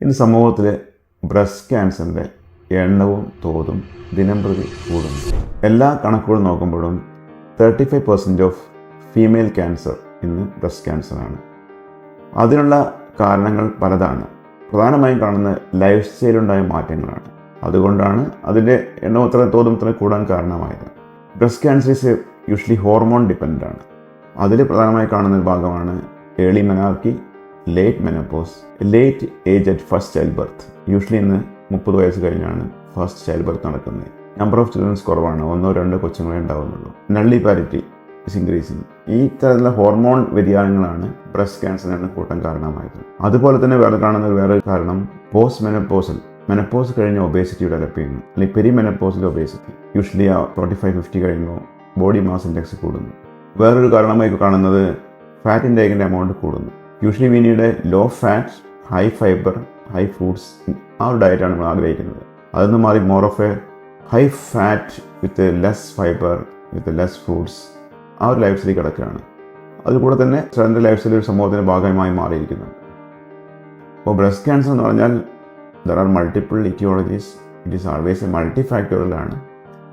ഇന്ന് സമൂഹത്തിൽ ബ്രസ്റ്റ് ക്യാൻസറിന്റെ എണ്ണവും തോതും ദിനം പ്രതി കൂടുന്നു. എല്ലാ കണക്കുകളും നോക്കുമ്പോഴും thirty five percent of female cancer ഇന്ന് ബ്രസ്റ്റ് ക്യാൻസറാണ്. അതിനുള്ള കാരണങ്ങൾ പലതാണ്. പ്രധാനമായും കാണുന്ന ലൈഫ് സ്റ്റൈലുണ്ടായ മാറ്റങ്ങളാണ്. അതുകൊണ്ടാണ് അതിന്റെ എണ്ണം അത്ര തോതും ഇത്ര കൂടാൻ കാരണമായത്. Breast cancer is usually hormone dependent ആണ്. അതിൽ പ്രധാനമായി കാണുന്ന ഭാഗമാണ് early menarche late menopause late age at first child birth usually ഇന്ന് മുപ്പത് വയസ്സ് കഴിഞ്ഞാണ് ഫസ്റ്റ് ചൈൽഡ് ബർത്ത് നടക്കുന്നത്. നമ്പർ ഓഫ് ചിൽഡ്രൻസ് കുറവാണ്. ഒന്നോ രണ്ടോ കൊച്ചുങ്ങളെ ഉണ്ടാവുന്നുള്ളൂ. നള്ളി പാരിറ്റി ഇസ് ഇൻക്രീസിങ് ഈ തരത്തിലുള്ള ഹോർമോൺ വ്യതിയാനങ്ങളാണ് ബ്രസ്റ്റ് ക്യാൻസറിന് കൂട്ടം കാരണമായത്. അതുപോലെ തന്നെ വേറെ കാണുന്ന വേറൊരു കാരണം പോസ്റ്റ് മെനപ്പോസൽ മെനപ്പോസ് കഴിഞ്ഞ ഒബേസിറ്റി ഡെവലപ്പ് ചെയ്യുന്നു അല്ലെങ്കിൽ പെരി മെനപ്പോസിൽ ഒബേസിറ്റി യൂഷ്വലി ആ ഫോർട്ടി ഫൈവ് ഫിഫ്റ്റി കഴിയുമ്പോൾ ബോഡി മാസ് ഇൻഡെക്സ് കൂടുന്നു. വേറൊരു കാരണമായി കാണുന്നത് ഫാറ്റ് ഇൻഡേക്കിന്റെ എമൗണ്ട് കൂടുന്നു. Usually വീനിയുടെ low fat high fibre high fruits ആ ഒരു ഡയറ്റാണ് നമ്മൾ ആഗ്രഹിക്കുന്നത്. അതൊന്ന് മാറി more of a high fat with less fibre with less fruits ആ ഒരു ലൈഫ് സ്റ്റൈലിൽ കിടക്കുകയാണ്. അതുകൂടെ തന്നെ എന്റെ ലൈഫ് സ്റ്റൈൽ ഒരു സംഭവത്തിന്റെ ഭാഗമായി മാറിയിരിക്കുന്നുണ്ട് അപ്പോൾ ബ്രസ്റ്റ് ക്യാൻസർ എന്ന് പറഞ്ഞാൽ there are multiple aetiologies it is always a multi ഫാക്ടറിലാണ്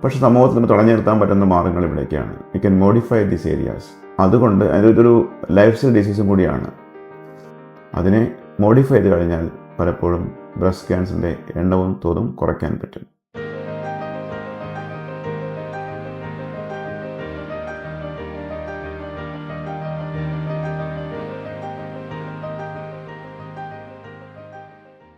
പക്ഷേ സമൂഹത്തിൽ തടഞ്ഞു നിർത്താൻ പറ്റുന്ന മാർഗങ്ങൾ ഇവിടേക്കാണ്. You can modify these areas അതുകൊണ്ട് അതിന്റെ അതൊരു ലൈഫ് സ്റ്റൈൽ ഡിസീസും കൂടിയാണ്. അതിനെ മോഡിഫൈ ചെയ്ത് കഴിഞ്ഞാൽ പലപ്പോഴും ബ്രസ്റ്റ് ക്യാൻസറിന്റെ എണ്ണവും തോതും കുറയ്ക്കാൻ പറ്റും.